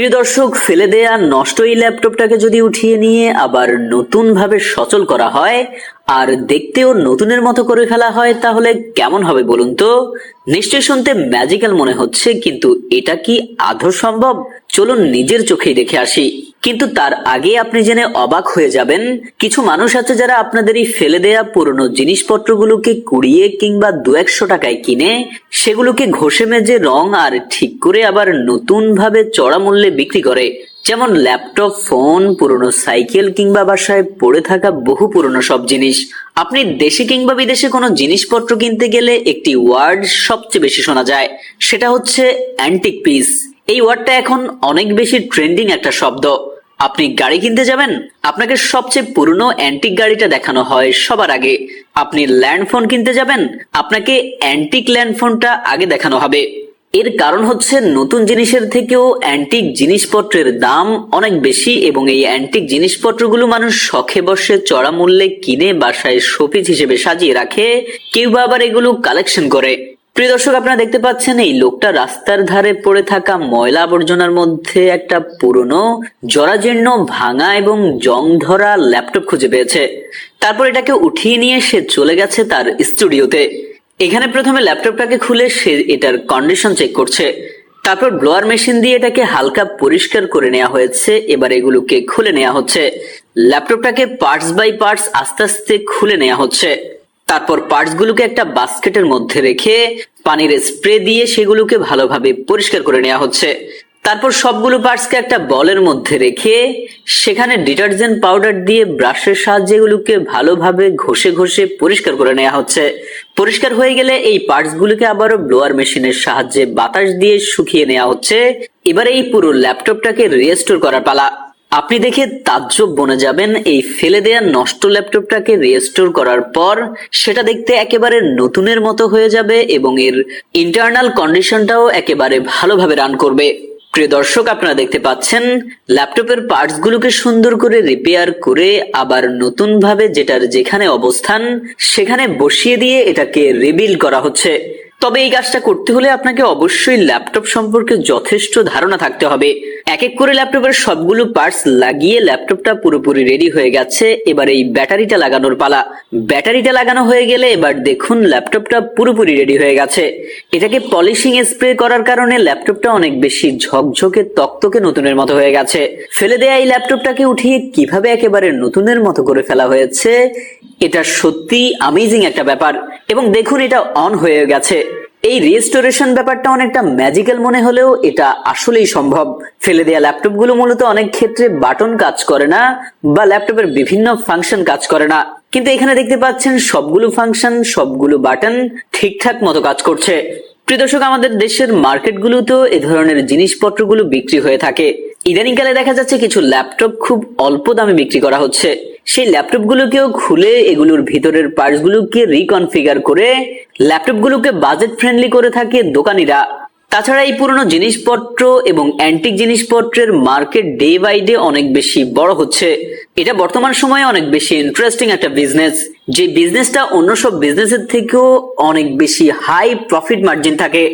প্রিয় দর্শক, ফেলে দেয়া নষ্ট এই ল্যাপটপটাকে যদি উঠিয়ে নিয়ে আবার নতুন ভাবে সচল করা হয়, আর দেখতেও নতুনের মতো করে ফেলা হয়, তাহলে কেমন হবে বলুন তো? নিশ্চয় শুনতে ম্যাজিক্যাল মনে হচ্ছে, কিন্তু এটা কি আদৌ সম্ভব? চলুন নিজের চোখেই দেখে আসি। কিন্তু তার আগে আপনি জেনে অবাক হয়ে যাবেন, কিছু মানুষ আছে যারা আপনাদের এই ফেলে দেয়া পুরনো জিনিসপত্রগুলোকে কুড়িয়ে কিংবা দু একশো টাকায় কিনে, সেগুলোকে ঘষে মেজে রং আর ঠিক করে আবার নতুন ভাবে চড়া মূল্যে বিক্রি করে। যেমন ল্যাপটপ, ফোন, পুরনো সাইকেল কিংবা বাসায় পড়ে থাকা বহু পুরনো সব জিনিস। আপনি দেশে কিংবা বিদেশে কোনো জিনিসপত্র কিনতে গেলে একটি ওয়ার্ড সবচেয়ে বেশি শোনা যায়, সেটা হচ্ছে অ্যান্টিক পিস। এই ওয়ার্ডটা এখন অনেক বেশি ট্রেন্ডিং একটা শব্দ। আপনি গাড়ি কিনতে যাবেন? আপনাকে সবচেয়ে পুরনো অ্যান্টিক গাড়িটা দেখানো হয় সবার আগে। আপনি ল্যান্ড ফোন কিনতে যাবেন? আপনাকে অ্যান্টিক ল্যান্ড ফোনটা আগে দেখানো হবে। এর কারণ হচ্ছে নতুন জিনিসের থেকেও অ্যান্টিক জিনিসপত্রের দাম অনেক বেশি এবং এই অ্যান্টিক জিনিসপত্রগুলো মানুষ শখে বসে চড়া মূল্যে কিনে বাসায় শোপিস হিসেবে সাজিয়ে রাখে, কেউ বা আবার এগুলো কালেকশন করে। প্রিয় দর্শক, আপনারা দেখতে পাচ্ছেন এই লোকটা রাস্তার ধারে পড়ে থাকা ময়লা আবর্জনার মধ্যে একটা পুরনো, জরাজীর্ণ, ভাঙা এবং জং ধরা ল্যাপটপ খুঁজে পেয়েছে। তারপর এটাকে উঠিয়ে নিয়ে সে চলে গেছে তার স্টুডিওতে। এখানে প্রথমে ল্যাপটপটাকে খুলে সে এটার কন্ডিশন চেক করছে। তারপর ব্লোয়ার মেশিন দিয়ে এটাকে হালকা পরিষ্কার করে নেওয়া হয়েছে। এবার এগুলোকে খুলে নেওয়া হচ্ছে। ল্যাপটপটাকে পার্টস বাই পার্টস আস্তে আস্তে খুলে নেওয়া হচ্ছে। তারপর পার্টসগুলোকে একটা বাস্কেটের মধ্যে রেখে পানির স্প্রে দিয়ে সেগুলোকে ভালোভাবে পরিষ্কার করে নেওয়া হচ্ছে। তারপর সবগুলো পার্টসকে একটা বলের মধ্যে রেখে সেখানে ডিটারজেন্ট পাউডার দিয়ে ব্রাশের সাহায্যে এগুলোকে ভালোভাবে ঘষে ঘষে পরিষ্কার করে নেওয়া হচ্ছে। পরিষ্কার হয়ে গেলে এই পার্টসগুলোকে আবারও ব্লোয়ার মেশিনের সাহায্যে বাতাস দিয়ে শুকিয়ে নেওয়া হচ্ছে। এবার এই পুরো ল্যাপটপটাকে রিস্টোর করার পালা। আপনি দেখে তাজ্জব বনে যাবেন, এই ফেলে দেয়া নষ্ট ল্যাপটপটাকে রিস্টোর করার পর সেটা দেখতে একেবারে নতুনের মতো হয়ে যাবে এবং এর ইন্টারনাল কন্ডিশনটাও একেবারে ভালোভাবে রান করবে। প্রিয় দর্শক, আপনারা দেখতে পাচ্ছেন, ল্যাপটপের পার্টস গুলোকে সুন্দর করে রিপেয়ার করে আবার নতুন ভাবে যেটার যেখানে অবস্থান, সেখানে বসিয়ে দিয়ে এটাকে রিবিল করা হচ্ছে। তবে এই কাজটা করতে হলে আপনাকে অবশ্যই ল্যাপটপ সম্পর্কে যথেষ্ট ধারণা থাকতে হবে। এক এক করে ল্যাপটপের সবগুলো পার্টস লাগিয়ে ল্যাপটপটা পুরোপুরি রেডি হয়ে গেছে। এবার এই ব্যাটারিটা লাগানোর পালা। ব্যাটারিটা লাগানো হয়ে গেলে এবার দেখুন ল্যাপটপটা পুরোপুরি রেডি হয়ে গেছে। এটাকে পলিশিং স্প্রে করার কারণে ল্যাপটপটা অনেক বেশি ঝকঝকে, তক্তকে নতুনের মতো হয়ে গেছে। ফেলে দেয়া এই ল্যাপটপটাকে উঠিয়ে কীভাবে একেবারে নতুনের মতো করে ফেলা হয়েছে, এটা সত্যি আমেজিং একটা ব্যাপার। এবং দেখুন এটা অন হয়ে গেছে। এই রিস্টোরেশন ব্যাপারটা অনেকটা ম্যাজিক্যাল মনে হলেও এটা আসলেই সম্ভব। ফেলে দেওয়া ল্যাপটপগুলো মূলত অনেক ক্ষেত্রে বাটন কাজ করে না বা ল্যাপটপের বিভিন্ন ফাংশন কাজ করে না। কিন্তু এখানে দেখতে পাচ্ছেন সবগুলো ফাংশন সবগুলো বাটন ঠিকঠাক মতো কাজ করছে। প্রিয় দর্শক, আমাদের দেশের মার্কেটগুলোতেও এ ধরনের জিনিসপত্রগুলো বিক্রি হয়ে থাকে। ইদানিংকালে দেখা যাচ্ছে কিছু ল্যাপটপ খুব অল্প দামে বিক্রি করা হচ্ছে। সেই ল্যাপটপ গুলোকেও খুলে এগুলোর ভিতরের পার্টস গুলোকে রিকনফিগার করে ল্যাপটপ গুলোকে বাজেট ফ্রেন্ডলি করে থাকে দোকানিরা। তাছাড়া এই পুরনো জিনিসপত্র এবং অ্যান্টিক জিনিসপত্রের মার্কেট ডে বাই ডে অনেক বেশি বড় হচ্ছে। এটা বর্তমান সময়ে অনেক বেশি ইন্টারেস্টিং একটা বিজনেস যে বিজনেসটা অন্য সব বিজনেসের থেকেও অনেক বেশি হাই প্রফিট মার্জিন থাকে।